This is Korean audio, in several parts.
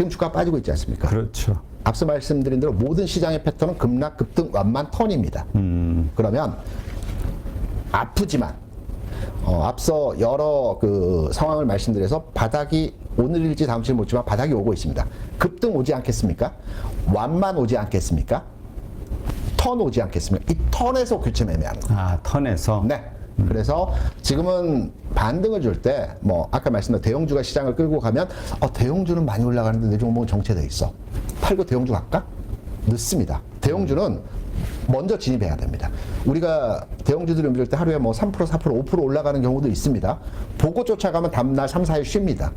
지금 주가 빠지고 있지 않습니까? 그렇죠. 앞서 말씀드린 대로 모든 시장의 패턴은 급락, 급등, 완만 턴입니다. 그러면 아프지만 어, 앞서 여러 그 상황을 말씀드려서 바닥이 오늘일지 다음일지 모르지만 바닥이 오고 있습니다. 급등 오지 않겠습니까? 완만 오지 않겠습니까? 턴 오지 않겠습니까? 이 턴에서 교체 매매하는 거. 아, 턴에서. 네. 그래서 지금은 반등을 줄 때 뭐 아까 말씀드린 대형주가 시장을 끌고 가면 어, 대형주는 많이 올라가는데 내 종목은 정체돼 있어. 팔고 대형주 갈까? 늦습니다. 대형주는 먼저 진입해야 됩니다. 우리가 대형주들을 움직일 때 하루에 뭐 3%, 4%, 5% 올라가는 경우도 있습니다. 보고 쫓아가면 다음날 3, 4일 쉽니다.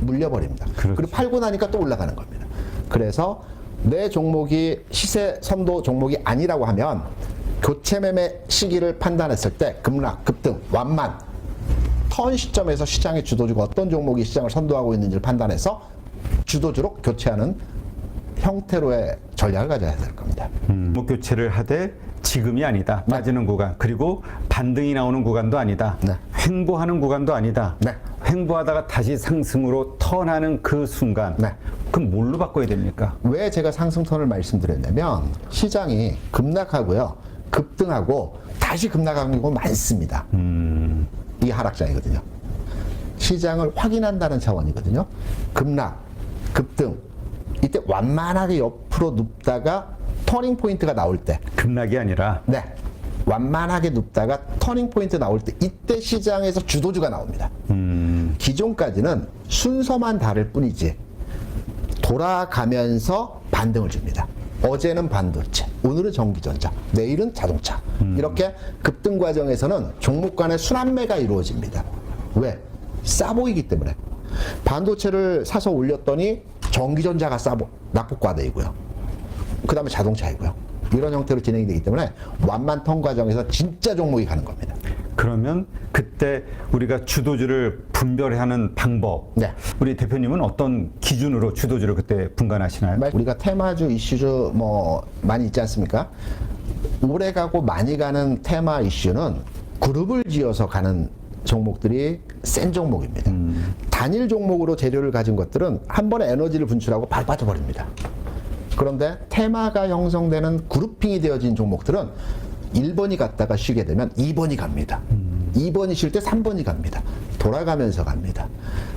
물려버립니다. 그렇죠. 그리고 팔고 나니까 또 올라가는 겁니다. 그래서 내 종목이 시세 선도 종목이 아니라고 하면 교체 매매 시기를 판단했을 때 급락, 급등, 완만 턴 시점에서 시장의 주도주가 어떤 종목이 시장을 선도하고 있는지를 판단해서 주도주로 교체하는 형태로의 전략을 가져야 될 겁니다. 음. 목 교체를 하되 지금이 아니다. 빠지는 구간. 그리고 반등이 나오는 구간도 아니다. 네. 횡보하는 구간도 아니다. 네. 횡보하다가 다시 상승으로 턴하는 그 순간. 네. 그럼 뭘로 바꿔야 됩니까? 왜 제가 상승선을 말씀드렸냐면 시장이 급락하고요, 급등하고 다시 급락하는 경우 많습니다. 이 하락장이거든요. 시장을 확인한다는 차원이거든요. 급락, 급등. 이때 완만하게 옆으로 눕다가 터닝 포인트가 나올 때, 급락이 아니라 네. 완만하게 눕다가 터닝 포인트 나올 때 이때 시장에서 주도주가 나옵니다. 기존까지는 순서만 다를 뿐이지 돌아가면서 반등을 줍니다. 어제는 반도체, 오늘은 전기전자, 내일은 자동차. 이렇게 급등 과정에서는 종목 간의 순환매가 이루어집니다. 왜? 싸 보이기 때문에. 반도체를 사서 올렸더니 전기전자가 싸 보, 낙폭과대이고요. 그 다음에 자동차이고요. 이런 형태로 진행이 되기 때문에 완만 턴 과정에서 진짜 종목이 가는 겁니다. 그러면 그때 우리가 주도주를 분별하는 방법. 네. 우리 대표님은 어떤 기준으로 주도주를 그때 분간하시나요? 말- 우리가 테마주, 이슈주 뭐 많이 있지 않습니까? 오래 가고 많이 가는 테마 이슈는 그룹을 지어서 가는 종목들이 센 종목입니다. 단일 종목으로 재료를 가진 것들은 한 번에 에너지를 분출하고 바로 빠져버립니다. 그런데 테마가 형성되는 그룹핑이 되어진 종목들은 1번이 갔다가 쉬게 되면 2번이 갑니다. 2번이 쉴 때 3번이 갑니다. 돌아가면서 갑니다.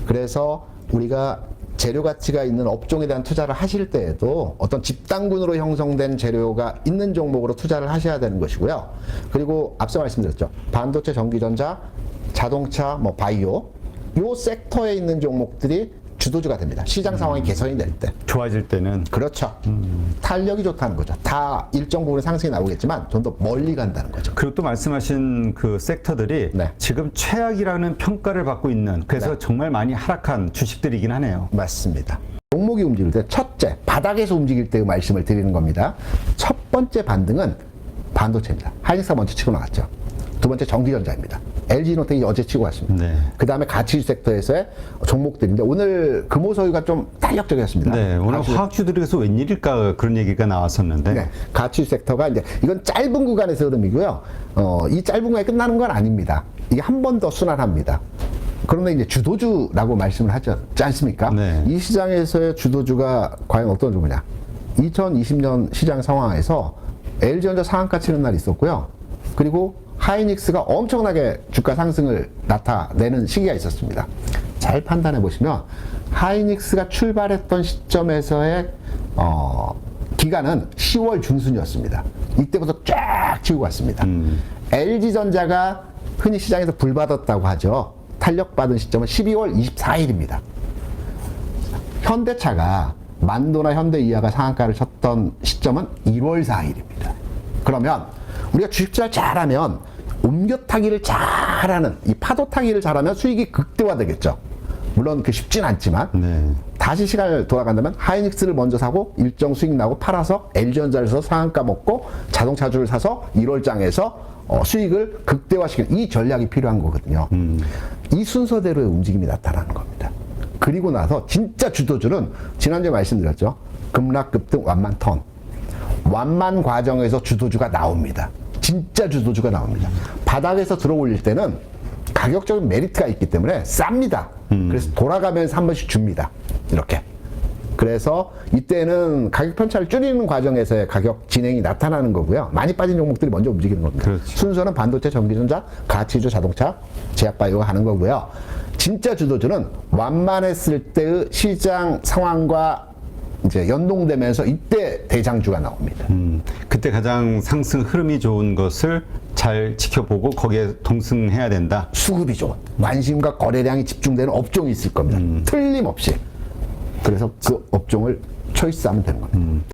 그래서 우리가 재료 가치가 있는 업종에 대한 투자를 하실 때에도 어떤 집단군으로 형성된 재료가 있는 종목으로 투자를 하셔야 되는 것이고요. 그리고 앞서 말씀드렸죠. 반도체, 전기전자, 자동차, 뭐 바이오 요 섹터에 있는 종목들이 주도주가 됩니다. 시장 상황이 개선이 될 때. 좋아질 때는 그렇죠. 탄력이 좋다는 거죠. 다 일정 부분의 상승이 나오겠지만 좀 더 멀리 간다는 거죠. 그리고 또 말씀하신 그 섹터들이 네. 지금 최악이라는 평가를 받고 있는 그래서 네. 정말 많이 하락한 주식들이긴 하네요. 맞습니다. 종목이 움직일 때 첫째, 바닥에서 움직일 때의 말씀을 드리는 겁니다. 첫 번째 반등은 반도체입니다. 하이닉스가 먼저 치고 나갔죠. 두 번째 전기전자입니다. LG노텍이 어제 치고 왔습니다. 네. 그 다음에 가치 섹터에서의 종목들인데 오늘 금호소유가 좀 탄력적이었습니다. 네, 오늘 가치 화학주들에서 웬일일까 그런 얘기가 나왔었는데 네, 가치 섹터가 이제 이건 짧은 구간에서 흐름이고요. 어, 이 짧은 구간에 끝나는 건 아닙니다. 이게 한 번 더 순환합니다. 그런데 이제 주도주라고 말씀을 하지 않습니까? 네. 이 시장에서의 주도주가 과연 어떤 종류냐? 2020년 시장 상황에서 LG전자 상한가 치는 날이 있었고요. 그리고 하이닉스가 엄청나게 주가 상승을 나타내는 시기가 있었습니다. 잘 판단해 보시면 하이닉스가 출발했던 시점에서의 어, 기간은 10월 중순이었습니다. 이때부터 쫙 치고 갔습니다. LG전자가 흔히 시장에서 불받았다고 하죠. 탄력받은 시점은 12월 24일입니다. 현대차가 만도나 현대 이하가 상한가를 쳤던 시점은 1월 4일입니다. 그러면 우리가 주식 투자를 잘하면 옮겨 타기를 잘하는 이 파도 타기를 잘하면 수익이 극대화되겠죠. 물론 그 쉽진 않지만 네. 다시 시간을 돌아간다면 하이닉스를 먼저 사고 일정 수익 나고 팔아서 LG전자를 사서 상한가 먹고 자동차주를 사서 1월장에서 어, 수익을 극대화시키는 이 전략이 필요한 거거든요. 이 순서대로의 움직임이 나타나는 겁니다. 그리고 나서 진짜 주도주는 지난주에 말씀드렸죠. 급락, 급등, 완만 턴. 완만 과정에서 주도주가 나옵니다. 진짜 주도주가 나옵니다. 바닥에서 들어 올릴 때는 가격적인 메리트가 있기 때문에 쌉니다. 그래서 돌아가면서 한 번씩 줍니다. 이렇게. 그래서 이때는 가격 편차를 줄이는 과정에서의 가격 진행이 나타나는 거고요. 많이 빠진 종목들이 먼저 움직이는 겁니다. 그렇죠. 순서는 반도체, 전기전자, 가치주, 자동차, 제약바이오가 하는 거고요. 진짜 주도주는 완만했을 때의 시장 상황과 이제 연동되면서 이때 대장주가 나옵니다. 음, 그때 가장 상승 흐름이 좋은 것을 잘 지켜보고 거기에 동승해야 된다. 수급이 좋은 관심과 거래량이 집중되는 업종이 있을 겁니다. 틀림없이. 그래서 그 업종을 초이스하면 되는 겁니다.